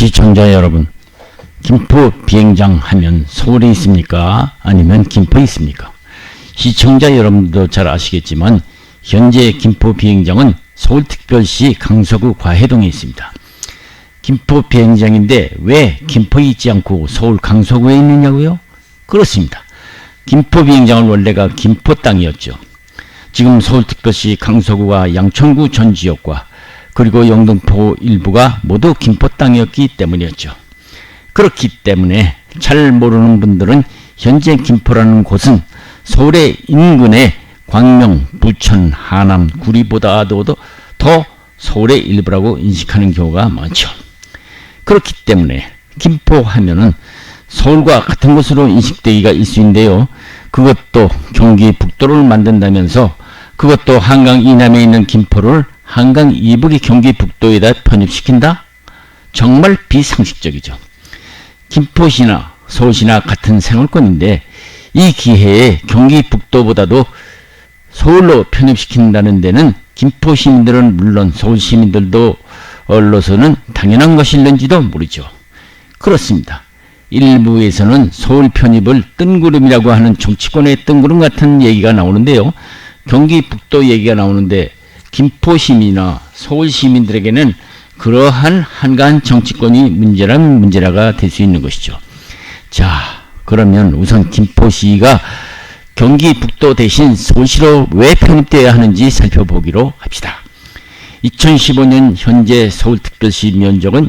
시청자 여러분, 김포 비행장 하면 서울에 있습니까? 아니면 김포에 있습니까? 시청자 여러분도 잘 아시겠지만 현재 김포 비행장은 서울특별시 강서구 과해동에 있습니다. 김포 비행장인데 왜 김포에 있지 않고 서울 강서구에 있느냐고요? 그렇습니다. 김포 비행장은 원래가 김포 땅이었죠. 지금 서울특별시 강서구와 양천구 전 지역과 그리고 영등포 일부가 모두 김포 땅이었기 때문이었죠. 그렇기 때문에 잘 모르는 분들은 현재 김포라는 곳은 서울의 인근의 광명, 부천, 하남, 구리보다도 더 서울의 일부라고 인식하는 경우가 많죠. 그렇기 때문에 김포 하면은 서울과 같은 곳으로 인식되기가 일수인데요. 그것도 경기 북도를 만든다면서 그것도 한강 이남에 있는 김포를 한강 이북의 경기 북도에다 편입시킨다? 정말 비상식적이죠. 김포시나 서울시나 같은 생활권인데 이 기회에 경기 북도보다도 서울로 편입시킨다는 데는 김포 시민들은 물론 서울 시민들도 얼로서는 당연한 것일는지도 모르죠. 그렇습니다. 일부에서는 서울 편입을 뜬구름이라고 하는 정치권의 뜬구름 같은 얘기가 나오는데요. 경기 북도 얘기가 나오는데 김포 시민이나 서울 시민들에게는 그러한 한가한 정치권이 문제라면 문제라가 될 수 있는 것이죠. 자, 그러면 우선 김포시가 경기 북도 대신 서울시로 왜 편입되어야 하는지 살펴보기로 합시다. 2015년 현재 서울특별시 면적은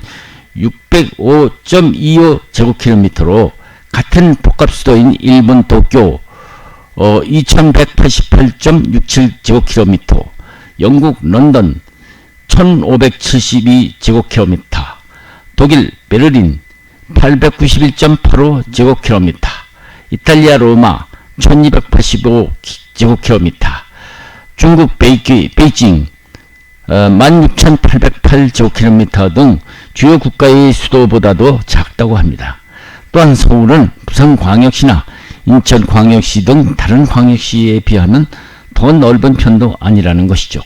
605.25 제곱킬로미터로 같은 복합 수도인 일본 도쿄 어, 2188.67 제곱킬로미터, 영국 런던 1572 제곱킬로미터, 독일 베를린 891.85 제곱킬로미터, 이탈리아 로마 1285 제곱킬로미터, 중국 베이기, 베이징 어, 16,808 제곱킬로미터 등 주요 국가의 수도보다도 작다고 합니다. 또한 서울은 부산광역시나 인천광역시 등 다른 광역시에 비하면 더 넓은 편도 아니라는 것이죠.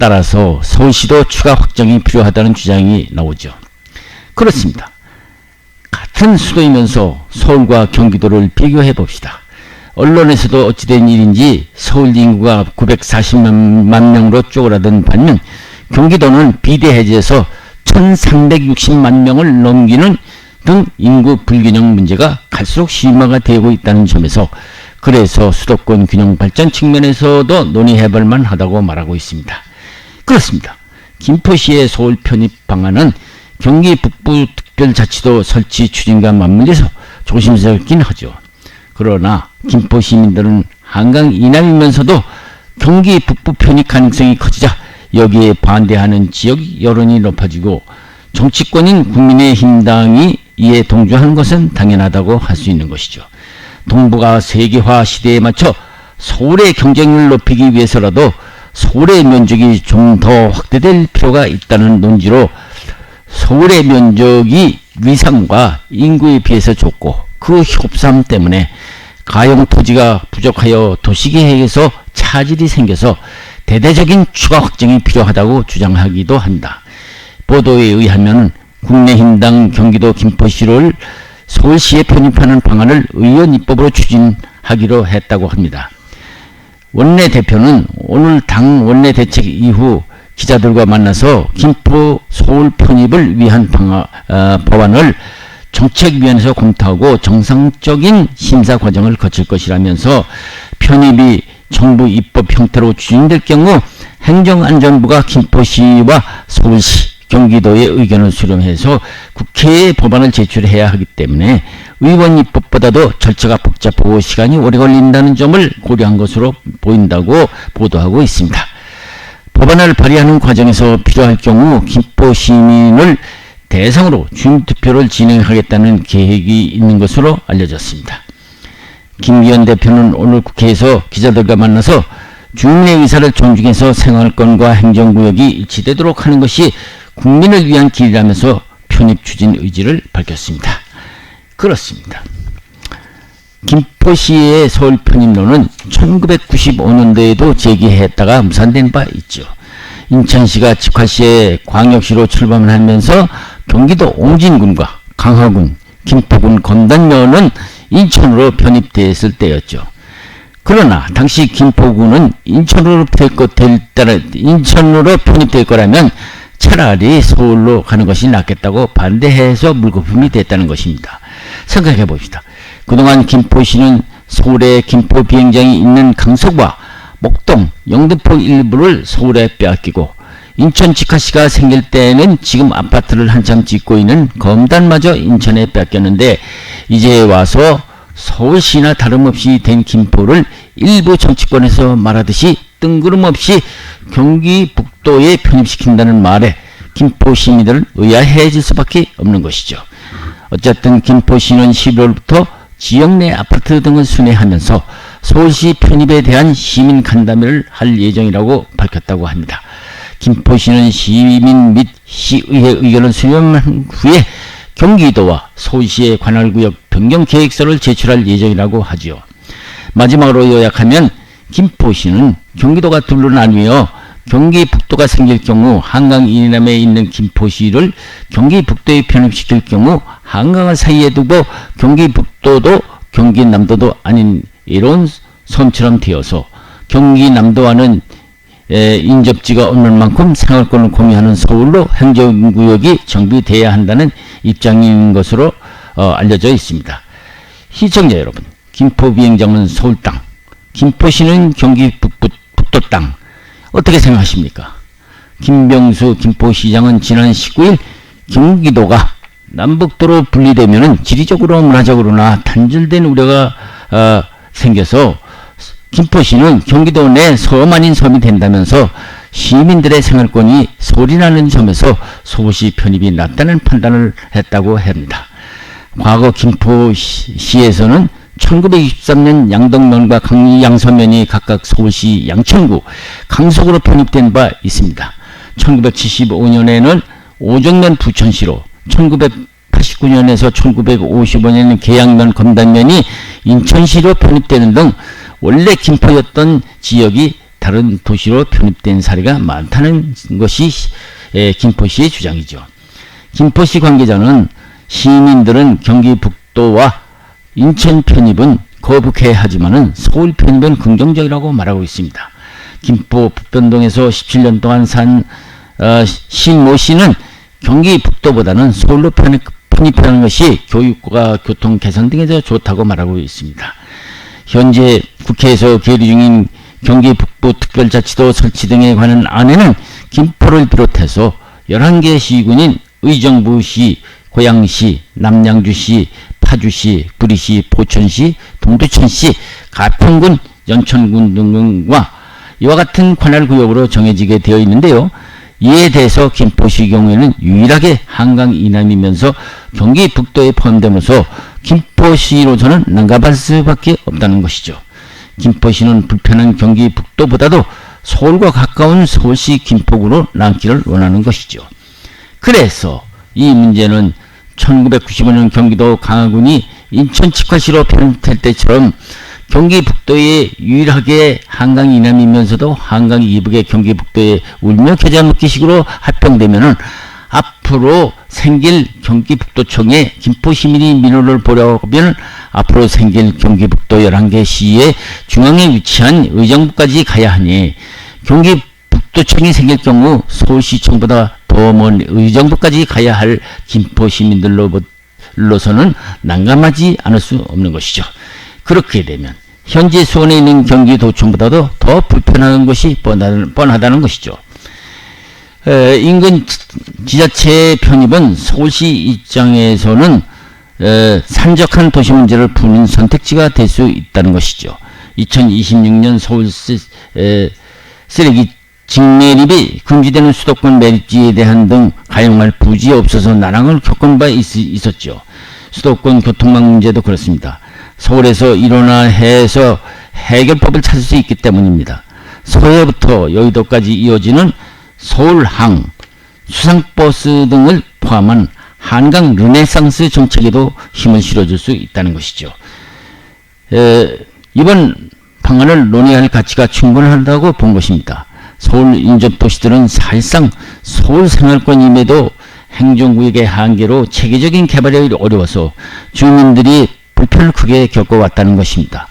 따라서 서울시도 추가 확정이 필요하다는 주장이 나오죠. 그렇습니다. 같은 수도이면서 서울과 경기도를 비교해 봅시다. 언론에서도 어찌된 일인지 서울 인구가 940만 명으로 쪼그라든 반면 경기도는 비대해제에서 1360만 명을 넘기는 등 인구 불균형 문제가 갈수록 심화가 되고 있다는 점에서 그래서 수도권 균형 발전 측면에서도 논의해볼 만하다고 말하고 있습니다. 그렇습니다. 김포시의 서울 편입 방안은 경기 북부 특별자치도 설치 추진과 맞물려서 조심스럽긴 하죠. 그러나 김포 시민들은 한강 이남이면서도 경기 북부 편입 가능성이 커지자 여기에 반대하는 지역 여론이 높아지고 정치권인 국민의힘당이 이에 동조하는 것은 당연하다고 할 수 있는 것이죠. 동북아 세계화 시대에 맞춰 서울의 경쟁력을 높이기 위해서라도 서울의 면적이 좀 더 확대될 필요가 있다는 논지로 서울의 면적이 위상과 인구에 비해서 좁고 그 협상 때문에 가용 토지가 부족하여 도시계획에서 차질이 생겨서 대대적인 추가 확정이 필요하다고 주장하기도 한다. 보도에 의하면 국내 힘당 경기도 김포시를 서울시에 편입하는 방안을 의원 입법으로 추진하기로 했다고 합니다. 원내대표는 오늘 당 원내대책 이후 기자들과 만나서 김포 서울 편입을 위한 방안, 어, 법안을 정책위원회에서 검토하고 정상적인 심사 과정을 거칠 것이라면서 편입이 정부 입법 형태로 추진될 경우 행정안전부가 김포시와 서울시, 경기도의 의견을 수렴해서 국회에 법안을 제출해야 하기 때문에 의원 입법보다도 절차가 복잡하고 시간이 오래 걸린다는 점을 고려한 것으로 보인다고 보도하고 있습니다. 법안을 발의하는 과정에서 필요할 경우 김포 시민을 대상으로 주민투표를 진행하겠다는 계획이 있는 것으로 알려졌습니다. 김기현 대표는 오늘 국회에서 기자들과 만나서 주민의 의사를 존중해서 생활권과 행정구역이 일치되도록 하는 것이 국민을 위한 길이라면서 편입 추진 의지를 밝혔습니다. 그렇습니다. 김포시의 서울 편입론은 1995년도에도 제기했다가 무산된 바 있죠. 인천시가 직화시에 광역시로 출범을 하면서 경기도 옹진군과 강화군, 김포군 건단면은 인천으로 편입되었을 때였죠. 그러나 당시 김포군은 인천으로 될 따라 인천으로 편입될 거라면 차라리 서울로 가는 것이 낫겠다고 반대해서 물거품이 됐다는 것입니다. 생각해 봅시다. 그동안 김포시는 서울에 김포 비행장이 있는 강서구와 목동, 영등포 일부를 서울에 빼앗기고 인천 직화시가 생길 때는 지금 아파트를 한참 짓고 있는 검단마저 인천에 뺏겼는데 이제 와서 서울시나 다름없이 된 김포를 일부 정치권에서 말하듯이 뜬구름없이 경기 북도에 편입시킨다는 말에 김포 시민들은 의아해질 수밖에 없는 것이죠. 어쨌든 김포시는 11월부터 지역 내 아파트 등을 순회하면서 서울시 편입에 대한 시민 간담회를 할 예정이라고 밝혔다고 합니다. 김포시는 시민 및 시의회 의견을 수렴한 후에 경기도와 서울시의 관할구역 변경 계획서를 제출할 예정이라고 하지요. 마지막으로 요약하면 김포시는 경기도가 둘로 나뉘어 경기 북도가 생길 경우 한강 이남에 있는 김포시를 경기 북도에 편입시킬 경우 한강을 사이에 두고 경기 북도도 경기 남도도 아닌 이런 섬처럼 되어서 경기 남도와는 인접지가 없는 만큼 생활권을 공유하는 서울로 행정구역이 정비돼야 한다는 입장인 것으로 어, 알려져 있습니다. 시청자 여러분, 김포 비행장은 서울 땅, 김포시는 경기 북부, 북도 땅 어떻게 생각하십니까? 김병수 김포시장은 지난 19일 경기도가 남북도로 분리되면 지리적으로 문화적으로나 단절된 우려가 어, 생겨서 김포시는 경기도 내 섬 아닌 섬이 된다면서 시민들의 생활권이 소리나는 점에서 서울시 편입이 낫다는 판단을 했다고 합니다. 과거 김포시에서는 1923년 양덕면과 양서면이 각각 서울시 양천구 강속으로 편입된 바 있습니다. 1975년에는 오정면 부천시로 1989년에서 1955년에는 계양면 검단면이 인천시로 편입되는 등 원래 김포였던 지역이 다른 도시로 편입된 사례가 많다는 것이 김포시의 주장이죠. 김포시 관계자는 시민들은 경기 북도와 인천 편입은 거북해 하지만은 서울 편입은 긍정적이라고 말하고 있습니다. 김포 북변동에서 17년 동안 산 어, 신모 씨는 경기 북도보다는 서울로 편입, 편입하는 것이 교육과 교통 개선 등에서 좋다고 말하고 있습니다. 현재 국회에서 계류 중인 경기 북부 특별자치도 설치 등에 관한 안에는 김포를 비롯해서 11개 시군인 의정부시, 고양시, 남양주시, 파주시, 구리시, 포천시, 동두천시, 가평군, 연천군 등과 이와 같은 관할구역으로 정해지게 되어 있는데요. 이에 대해서 김포시 경우에는 유일하게 한강 이남이면서 경기 북도에 포함되면서 김포시로서는 난감할 수밖에 없다는 것이죠. 김포시는 불편한 경기 북도보다도 서울과 가까운 서울시 김포구로 남기를 원하는 것이죠. 그래서 이 문제는 1995년 경기도 강화군이 인천 직화시로 편입될 때처럼 경기 북도에 유일하게 한강 이남이면서도 한강 이북의 경기 북도에 울며 겨자 먹기식으로 합병되면은 앞으로 생길 경기북도청에 김포시민이 민원을 보려면 앞으로 생길 경기북도 11개 시의 중앙에 위치한 의정부까지 가야 하니 경기북도청이 생길 경우 서울시청보다 더 먼 의정부까지 가야 할 김포 시민들로서는 난감하지 않을 수 없는 것이죠. 그렇게 되면 현재 수원에 있는 경기도청보다도 더 불편한 것이 뻔하다는 것이죠. 에, 인근 지자체 편입은 서울시 입장에서는 에, 산적한 도시 문제를 푸는 선택지가 될 수 있다는 것이죠. 2026년 서울 시, 에, 쓰레기 직매립이 금지되는 수도권 매립지에 대한 등 가용할 부지 없어서 난항을 겪은 바 있, 있었죠. 수도권 교통망 문제도 그렇습니다. 서울에서 일어나 해서 해결법을 찾을 수 있기 때문입니다. 서해부터 여의도까지 이어지는 서울항, 수상버스 등을 포함한 한강 르네상스 정책에도 힘을 실어줄 수 있다는 것이죠. 에, 이번 방안을 논의할 가치가 충분하다고 본 것입니다. 서울 인접 도시들은 사실상 서울 생활권임에도 행정구역의 한계로 체계적인 개발이 어려워서 주민들이 불편을 크게 겪어왔다는 것입니다.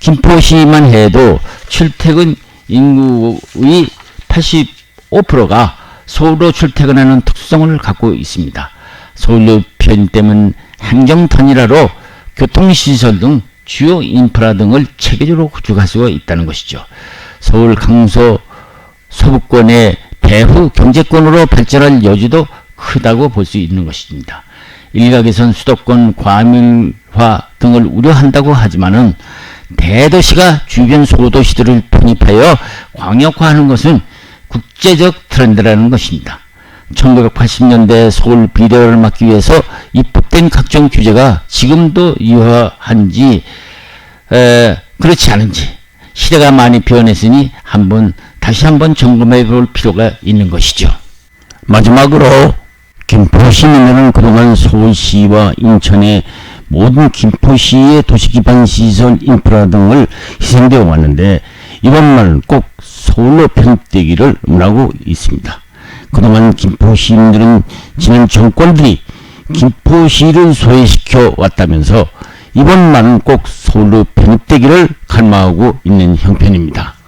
김포시만 해도 출퇴근 인구의 85%가 서울로 출퇴근하는 특성을 갖고 있습니다. 서울역 편입되면 행정턴이라로 교통시설 등 주요 인프라 등을 체계적으로 구축할 수가 있다는 것이죠. 서울 강서 서부권의 배후 경제권으로 발전할 여지도 크다고 볼 수 있는 것입니다. 일각에선 수도권 과밀화 등을 우려한다고 하지만은 대도시가 주변 소도시들을 편입하여 광역화하는 것은 국제적 트렌드라는 것입니다. 1980년대 서울 비대화를 막기 위해서 입법된 각종 규제가 지금도 유효한지 에, 그렇지 않은지 시대가 많이 변했으니 한번 다시 한번 점검해 볼 필요가 있는 것이죠. 마지막으로 김포시민들은 그동안 서울시와 인천의 모든 김포시의 도시기반 시설 인프라 등을 희생되어 왔는데 이번만 꼭 서울로 편입되기를 원하고 있습니다. 그동안 김포시민들은 지난 정권들이 김포시를 소외시켜 왔다면서 이번만은 꼭 서울로 편입되기를 갈망하고 있는 형편입니다.